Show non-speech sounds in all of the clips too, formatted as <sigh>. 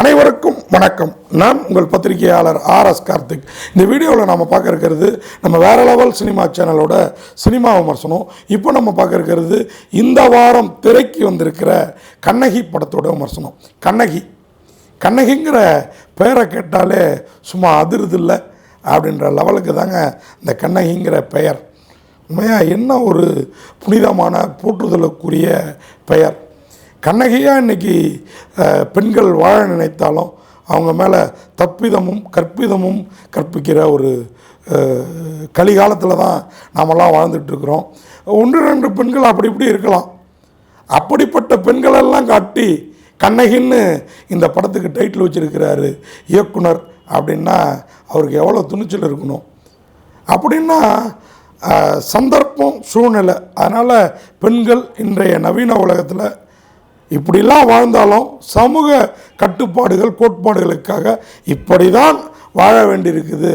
அனைவருக்கும் வணக்கம். நான் உங்கள் பத்திரிகையாளர் ஆர் எஸ் கார்த்திக். இந்த வீடியோவில் நம்ம பார்க்க இருக்கிறது நம்ம வேற லெவல் சினிமா சேனலோட சினிமா விமர்சனம். இப்போ நம்ம பார்க்க இருக்கிறது இந்த வாரம் திரைக்கு வந்திருக்கிற கண்ணகி படத்தோட விமர்சனம். கண்ணகி. கண்ணகிங்கிற பெயரை கேட்டாலே சும்மா அதிருதில்ல அப்படின்ற லெவலுக்கு தாங்க இந்த கண்ணகிங்கிற பெயர். உண்மையாக என்ன ஒரு புனிதமான போற்றுதலுக்குரிய பெயர்? கண்ணகியாக இன்னைக்கு பெண்கள் வாழ நினைத்தாலும் அவங்க மேலே தப்பிதமும் கற்பிதமும் கற்பிக்கிற ஒரு கலிகாலத்தில் தான் நாமெல்லாம் வாழ்ந்துட்டுருக்குறோம் ஒன்று ரெண்டு பெண்கள் அப்படி இப்படி இருக்கலாம். அப்படிப்பட்ட பெண்களெல்லாம் காட்டி கண்ணகின்னு இந்த படத்துக்கு டைட்டில் வச்சிருக்கிறாரு இயக்குனர் அப்படின்னா அவருக்கு எவ்வளோ துணிச்சல் இருக்கணும். அப்படின்னா சந்தர்ப்பம் சூழ்நிலை. அதனால் பெண்கள் இன்றைய நவீன உலகத்தில் இப்படிலாம் வாழ்ந்தாலும் சமூக கட்டுப்பாடுகள் கோட்பாடுகளுக்காக இப்படி தான் வாழ வேண்டியிருக்குது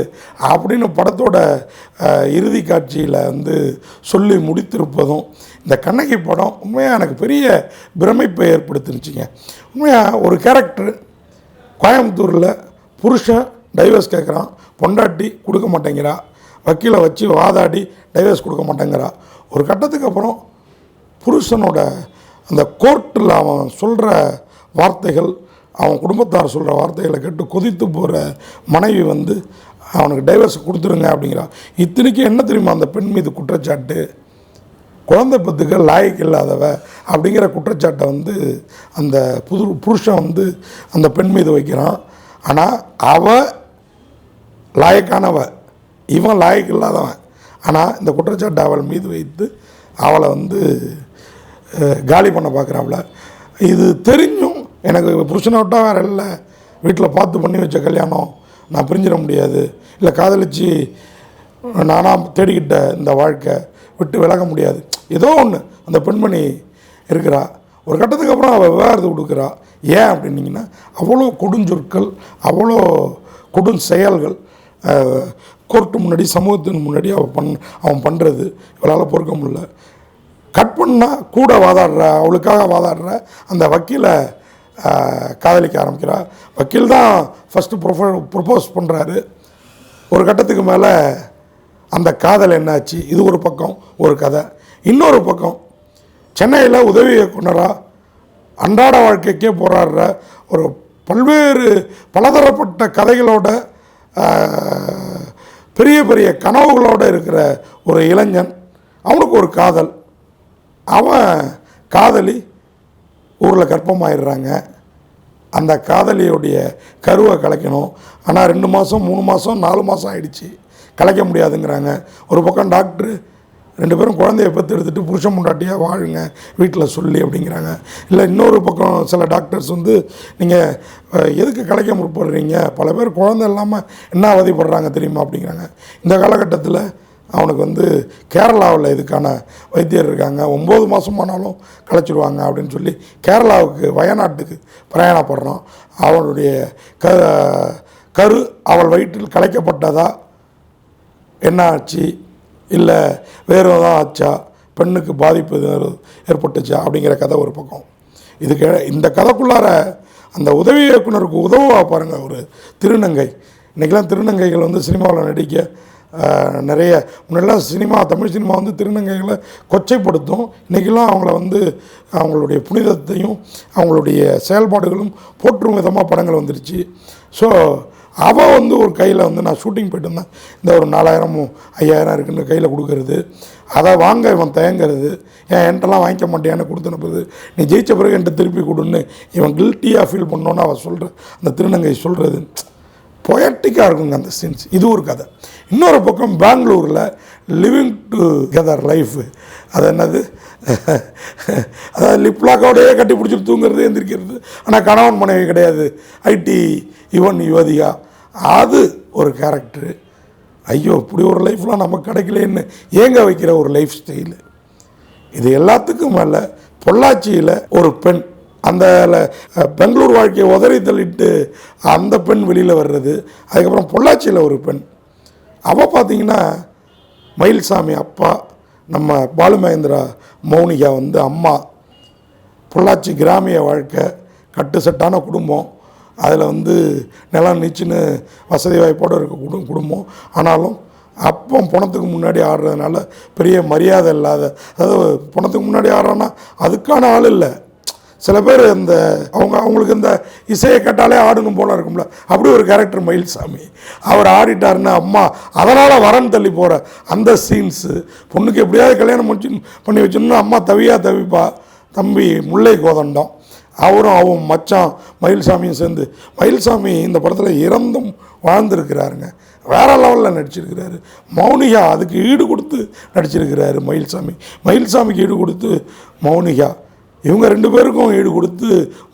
அப்படின்னு படத்தோட இறுதி காட்சியில் வந்து சொல்லி முடித்திருப்பதும் இந்த கண்ணகி படம் உண்மையாக எனக்கு பெரிய பிரமிப்பை ஏற்படுத்திருச்சுங்க. உண்மையாக ஒரு கேரக்டர் கோயம்புத்தூரில் புருஷன் டைவர்ஸ் கேட்குறான் பொண்டாட்டி கொடுக்க மாட்டேங்கிறா வக்கீலை வச்சு வாதாடி டைவர்ஸ் கொடுக்க மாட்டேங்கிறா. ஒரு கட்டத்துக்கு அப்புறம் புருஷனோட அந்த கோர்ட்டில் அவன் சொல்கிற வார்த்தைகள் அவன் குடும்பத்தார் சொல்கிற வார்த்தைகளை கேட்டு கொதித்து போகிற மனைவி வந்து அவனுக்கு டைவர்ஸ் கொடுத்துருங்க அப்படிங்கிறான் இத்தனைக்கு என்ன தெரியுமா அந்த பெண் மீது குற்றச்சாட்டு? குழந்தை பத்துக்க லாய்க்கு இல்லாதவ அப்படிங்கிற குற்றச்சாட்டை வந்து அந்த புது புருஷன் வந்து அந்த பெண் மீது வைக்கிறான். ஆனால் அவ லாயக்கானவ. இவன் லாயக்கு இல்லாதவன். ஆனால் இந்த குற்றச்சாட்டை அவள் மீது வைத்து அவளை வந்து காலி பண்ண பார்க்குறாப்புல. இது தெரிஞ்சும் எனக்கு புருஷனை விட்டா வேறு இல்லை. வீட்டில் பார்த்து பண்ணி வச்ச கல்யாணம். நான் பிரிஞ்சிட முடியாது. இல்லை காதலிச்சு நானாக தேடிக்கிட்ட இந்த வாழ்க்கை விட்டு விலக முடியாது. ஏதோ ஒன்று அந்த பெண்மணி இருக்கிறா. ஒரு கட்டத்துக்கு அப்புறம் அவள் விவகாரத்தை கொடுக்குறா. ஏன் அப்படின்னிங்கன்னா அவ்வளோ கொடுஞ்சொற்கள் அவ்வளோ கொடும் செயல்கள் கோர்ட்டு முன்னாடி சமூகத்தின் முன்னாடி அவள் பண் அவன் பண்ணுறது இவளால் பொறுக்க முடியல. கட் பண்ணால் கூட வாதாடுற அவளுக்காக வாதாடுற அந்த வக்கீலை காதலிக்க ஆரம்பிக்கிறாள் வக்கீல் தான் ஃபஸ்ட்டு ப்ரொஃப ப்ரொப்போஸ் பண்ணுறாரு ஒரு கட்டத்துக்கு மேலே அந்த காதல் என்னாச்சு? இது ஒரு பக்கம் ஒரு கதை. இன்னொரு பக்கம் சென்னையில் உதவி இயக்குனராக அன்றாட வாழ்க்கைக்கே போராடுற ஒரு பல்வேறு பலதரப்பட்ட கதைகளோட பெரிய பெரிய கனவுகளோடு இருக்கிற ஒரு இளைஞன். அவனுக்கு ஒரு காதல். அவன் காதலி ஊரில் கர்ப்பமாயிடுறாங்க. அந்த காதலியுடைய கருவை கலைக்கணும். ஆனால் ரெண்டு மாதம் மூணு மாதம் நாலு மாதம் ஆயிடுச்சு. கலைக்க முடியாதுங்கிறாங்க. ஒரு பக்கம் டாக்டர் ரெண்டு பேரும் குழந்தைய பெற்று எடுத்துகிட்டு புருஷன் முண்டாட்டியாக வாழுங்க வீட்டில் சொல்லி அப்படிங்கிறாங்க. இல்லை இன்னொரு பக்கம் சில டாக்டர்ஸ் வந்து நீங்கள் எதுக்கு கலைக்க முற்படுறீங்க? பல பேர் குழந்தை இல்லாமல் என்ன அவதிப்படுறாங்க தெரியுமா அப்படிங்கிறாங்க. இந்த காலகட்டத்தில் அவனுக்கு வந்து கேரளாவில் இதுக்கான வைத்தியர் இருக்காங்க. ஒம்பது மாதமானாலும் கலைச்சிடுவாங்க அப்படின்னு சொல்லி கேரளாவுக்கு வயநாட்டுக்கு பிரயாணப்படுறோம் அவனுடைய க கரு அவள் வயிற்றில் கலைக்கப்பட்டதா? என்ன ஆச்சு? இல்லை வேறு எதாவது ஆச்சா? பெண்ணுக்கு பாதிப்பு ஏற்பட்டுச்சா? அப்படிங்கிற கதை ஒரு பக்கம். இதுக்கு இந்த கதைக்குள்ளார அந்த உதவி இயக்குனருக்கு உதவுவா பாருங்கள் ஒரு திருநங்கை. இன்றைக்கெல்லாம் திருநங்கைகள் வந்து சினிமாவில் நடிக்க நிறைய முன்னெல்லாம் சினிமா தமிழ் சினிமா வந்து திருநங்கைகளை கொச்சைப்படுத்தும். இன்றைக்கெல்லாம் அவங்கள வந்து அவங்களுடைய புனிதத்தையும் அவங்களுடைய செயல்பாடுகளும் போற்றும் விதமாக படங்கள் வந்துருச்சு. ஸோ அவள் வந்து ஒரு கையில் வந்து நான் ஷூட்டிங் போயிட்டு இருந்தேன். இந்த ஒரு நாலாயிரமும் ஐயாயிரம் இருக்குன்னு கையில் கொடுக்கறது. அதை வாங்க இவன் தயங்குறது. ஏன் என்கிட்டலாம் வாங்கிக்க மாட்டேன்னு கொடுத்து அனுப்புறது. நீ ஜெயிச்ச பிறகு என்கிட்ட திருப்பி கொடுன்னு இவன் கில்ட்டியாக ஃபீல் பண்ணோன்னு அவள் சொல்கிற அந்த திருநங்கை சொல்கிறது பொயட்டிக்காக இருக்குங்க அந்த சீன்ஸ் இது ஒரு கதை. இன்னொரு பக்கம் பெங்களூரில் லிவிங் டுகெதர் லைஃப் அது என்னது? <laughs> அதாவது லிப்லாக்கோடையே கட்டி பிடிச்சிட்டு தூங்குறது எந்திரிக்கிறது. ஆனால் கணவன் மனைவி கிடையாது. ஐடி யுவன் யுவதியா? அது ஒரு கேரக்டரு ஐயோ இப்படி ஒரு லைஃப்லாம் நமக்கு கிடைக்கலேன்னு ஏங்க வைக்கிற ஒரு லைஃப் ஸ்டைலு இது எல்லாத்துக்கும் மேலே பொள்ளாச்சியில் ஒரு பெண் அந்த பெங்களூர் வாழ்க்கையை உதறி தள்ளிட்டு அந்த பெண் வெளியில் வர்றது அதுக்கப்புறம் பொள்ளாச்சியில் ஒரு பெண். அவள் பார்த்தீங்கன்னா மயில்சாமி அப்பா நம்ம பாலுமகேந்திரா மௌனிகா வந்து அம்மா. பொள்ளாச்சி கிராமிய வாழ்க்கை கட்டுசட்டான குடும்பம். அதில் வந்து நிலம் நீச்சுன்னு வசதி வாய்ப்போடு இருக்க குடும் குடும்பம். ஆனாலும் அப்போ பணத்துக்கு முன்னாடி ஆடுறதுனால பெரிய மரியாதை இல்லாத அதாவது பணத்துக்கு முன்னாடி ஆடுறோன்னா அதுக்கான ஆள் இல்லை. சில பேர் இந்த அவங்க அவங்களுக்கு இந்த இசையை கேட்டாலே ஆடணும் போல இருக்கும்ல. அப்படி ஒரு கேரக்டர் மயில்சாமி. அவர் ஆடிட்டாருன்னு அம்மா அதனால் வரம் தள்ளி போகிற அந்த சீன்ஸு பொண்ணுக்கு எப்படியாவது கல்யாணம் முடிச்சு பண்ணி வச்சோம்னா அம்மா தவியா தவிப்பா. தம்பி முல்லை கோதண்டம். அவரும் அவன் மச்சான் மயில்சாமியும் சேர்ந்து. மயில்சாமி இந்த படத்தில் இறந்தும் வாழ்ந்திருக்கிறாருங்க. வேற லெவலில் நடிச்சிருக்கிறாரு. மௌனிகா அதுக்கு ஈடு கொடுத்து நடிச்சிருக்கிறாரு மயில்சாமி. மயில்சாமிக்கு ஈடு கொடுத்து மௌனிகா. இவங்க ரெண்டு பேருக்கும் ஈடு கொடுத்து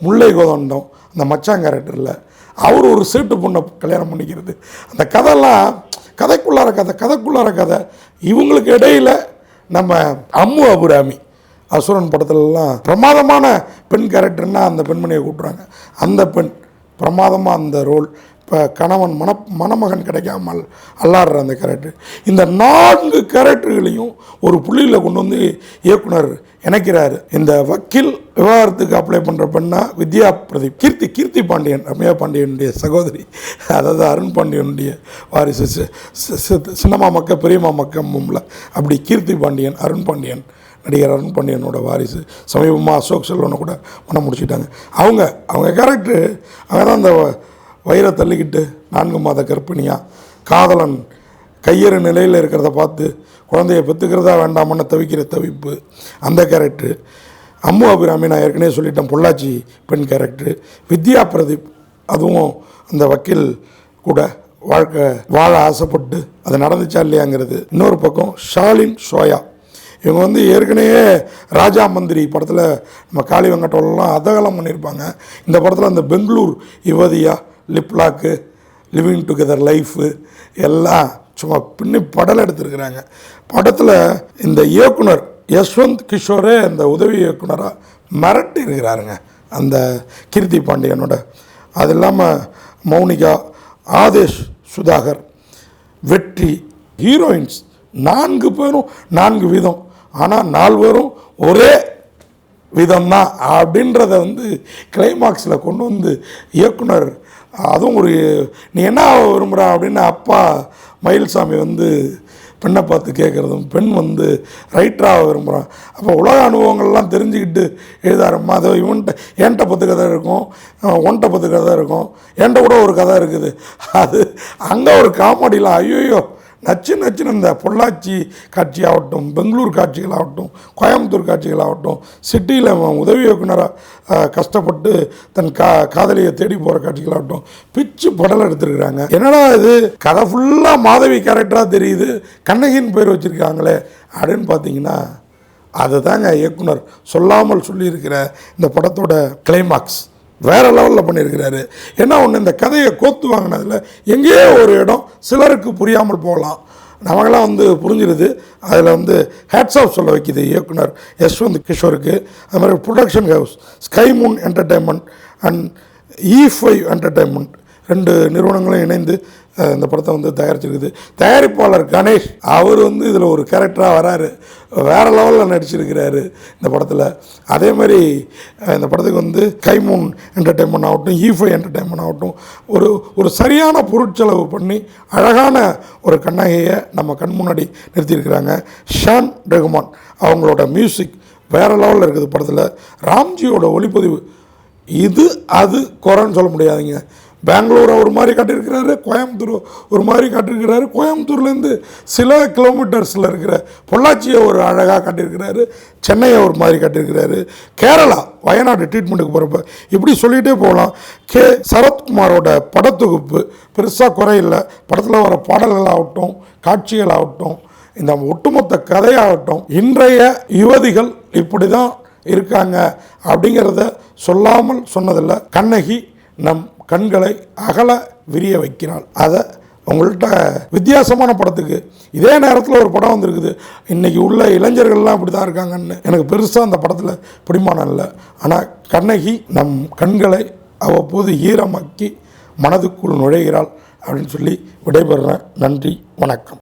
முல்லை கோதண்டம் அந்த மச்சான் கேரக்டரில். அவர் ஒரு சீட்டு பொண்ணை கல்யாணம் பண்ணிக்கிறது. அந்த கதைலாம் கதைக்குள்ளார கதை கதைக்குள்ளார கதை. இவங்களுக்கு இடையில நம்ம அம்மு அபுராமி அசுரன் படத்துலலாம் பிரமாதமான பெண் கேரக்டர்னா அந்த பெண்மணியை கூட்டுறாங்க அந்த பெண் பிரமாதமாக அந்த ரோல் இப்போ கணவன் மன மணமகன் கிடைக்காமல் அல்லாடுற அந்த கேரக்டர். இந்த நான்கு கேரக்டர்களையும் ஒரு புள்ளியில் கொண்டு வந்து இயக்குனர் இணைக்கிறாரு. இந்த வக்கீல் விவாகரத்துக்கு அப்ளை பண்ணுற பெண்ணா வித்யா பிரதீப். கீர்த்தி கீர்த்தி பாண்டியன் ரம்யா பாண்டியனுடைய சகோதரி. அதாவது அருண் பாண்டியனுடைய வாரிசு சி- சி- சின்னமா மக்க பெரியம்மா மக்கம்ல அப்படி கீர்த்தி பாண்டியன் அருண் பாண்டியன் நடிகர் அருண் பாண்டியனோட வாரிசு சமீபமாக அசோக் செல்வனை கூட மனம் முடிச்சிட்டாங்க அவங்க அவங்க கேரக்டர் அவங்க தான் அந்த வயிறை தள்ளிக்கிட்டு நான்கு மாத கர்ப்பிணியாக காதலன் கையறு நிலையில் இருக்கிறத பார்த்து குழந்தைய பெற்றுக்கிறதா வேண்டாமன்னு தவிக்கிற தவிப்பு. அந்த கேரக்டரு அம்மு அபிராமி நான் ஏற்கனவே சொல்லிட்டேன் பொள்ளாச்சி பெண் கேரக்டரு வித்யா பிரதீப் அதுவும் அந்த வக்கீல் கூட வாழ்க்கை வாழ ஆசைப்பட்டு அது நடந்துச்சா இல்லையாங்கிறது. இன்னொரு பக்கம் ஷாலின் ஷோயா. இவங்க வந்து ஏற்கனவே ராஜா மந்திரி படத்தில் நம்ம காளி வெங்கடோலாம் அதகலம் பண்ணியிருப்பாங்க. இந்த படத்தில் அந்த Bangalore யுவதியா lip lock living together life எல்லாம் சும்மா பின்னி படம் எடுத்திருக்கிறாங்க. படத்தில் இந்த இயக்குனர் யஷ்வந்த் கிஷோரே அந்த உதவி இயக்குனராக மிரட்டி இருக்கிறாருங்க. அந்த கீர்த்தி பாண்டியனோட. அது இல்லாமல் மௌனிகா ஆதேஷ் சுதாகர் வெற்றி ஹீரோயின்ஸ் நான்கு பேரும் நான்கு விதம். ஆனால் நால்வரும் ஒரே விதம்தான் அப்படின்றத வந்து கிளைமாக்ஸில் கொண்டு வந்து இயக்குனர் அதுவும் ஒரு நீ என்ன விரும்புகிற அப்படின்னு அப்பா மயில்சாமி வந்து பெண்ணை பார்த்து கேட்குறதும் பெண் வந்து ரைட்டராக விரும்புகிறான். அப்போ உலக அனுபவங்கள்லாம் தெரிஞ்சுக்கிட்டு எழுதாரம்மா. அது இவன்கிட்ட என்கிட்ட பத்து கதை இருக்கும்? ஒன்ட்ட பத்து கதை இருக்கும். என்கிட்ட கூட ஒரு கதை இருக்குது. அது அங்கே ஒரு காமெடியில் ஐயோயோ நச்சு நச்சுன்னு இந்த பொள்ளாச்சி காட்சியாகட்டும் பெங்களூர் காட்சிகள் ஆகட்டும் கோயம்புத்தூர் காட்சிகள் ஆகட்டும் சிட்டியில் உதவி இயக்குனராக கஷ்டப்பட்டு தன் கா காதலியை தேடி போகிற காட்சிகள் ஆகட்டும் பிச்சு படல் எடுத்திருக்கிறாங்க. என்னடா இது? கதை ஃபுல்லாக மாதவி கேரக்டராக தெரியுது. கண்ணகின்னு பேர் வச்சுருக்காங்களே. அப்படின்னு பார்த்தீங்கன்னா அதுதாங்க இயக்குனர் சொல்லாமல் சொல்லியிருக்கிற இந்த படத்தோட கிளைமாக்ஸ் வேறு லெவலில் பண்ணியிருக்கிறாரு. ஏன்னா ஒன்று இந்த கதையை கோத்து வாங்கினதில் எங்கேயோ ஒரு இடம் சிலருக்கு புரியாமல் போகலாம். நமக்கெல்லாம் வந்து புரிஞ்சிருது. அதில் வந்து ஹேட்ஸ் ஆஃப் சொல்ல வைக்கிது இயக்குனர் யஷ்வந்த் கிஷோருக்கு. அது மாதிரி production house sky moon entertainment and E five entertainment ரெண்டு நிறுவனங்களும் இணைந்து இந்த படத்தை வந்து தயாரிச்சிருக்குது. தயாரிப்பாளர் கணேஷ் அவர் வந்து இதில் ஒரு கேரக்டராக வராரு. வேறு லெவலில் நடிச்சிருக்கிறாரு இந்த படத்தில். அதே மாதிரி இந்த படத்துக்கு வந்து கைமூன் என்டர்டெயின்மெண்ட் ஆகட்டும் e ஈஃபை என்டர்டெயின்மெண்ட் ஆகட்டும் ஒரு ஒரு சரியான பொருட்செலவு பண்ணி அழகான ஒரு கண்ணகையை நம்ம கண் முன்னாடி நிறுத்தியிருக்கிறாங்க. ஷான் ரெகுமான் அவங்களோட மியூசிக் வேறு லெவலில் இருக்குது படத்தில். ராம்ஜியோட ஒளிப்பதிவு இது அது குறைன்னு சொல்ல முடியாதுங்க. பெங்களூரை ஒரு மாதிரி காட்டியிருக்கிறாரு கோயம்புத்தூர் ஒரு மாதிரி காட்டியிருக்கிறாரு. கோயம்புத்தூர்லேருந்து சில கிலோமீட்டர்ஸில் இருக்கிற பொள்ளாச்சியை ஒரு அழகாக காட்டியிருக்கிறாரு சென்னையை ஒரு மாதிரி காட்டியிருக்கிறாரு கேரளா வயநாடு ட்ரீட்மெண்ட்டுக்கு போகிறப்ப இப்படி சொல்லிகிட்டே போகலாம். கே சரத்குமாரோட படத்தொகுப்பு பெருசாக குறையில்லை படத்தில் வர பாடல்கள் ஆகட்டும் காட்சிகள் ஆகட்டும் இந்த ஒட்டுமொத்த கதையாகட்டும் இன்றைய யுவதிகள் இப்படி தான் இருக்காங்க அப்படிங்கிறத சொல்லாமல் சொன்னதில்லை. கண்ணகி நம் கண்களை அகல விரிய வைக்கிறாள். அதை உங்கள்கிட்ட வித்தியாசமான படத்துக்கு. இதே நேரத்தில் ஒரு படம் வந்திருக்குது. இன்றைக்கி உள்ள இளைஞர்கள்லாம் இப்படி தான் இருக்காங்கன்னு எனக்கு பெருசாக அந்த படத்தில் பிடிமானம் இல்லை. ஆனால் கண்ணகி நம் கண்களை அவ்வப்போது ஈரமாக்கி மனதுக்குள் நுழைகிறாள் அப்படின்னு சொல்லி விடைபெறுறேன். நன்றி வணக்கம்.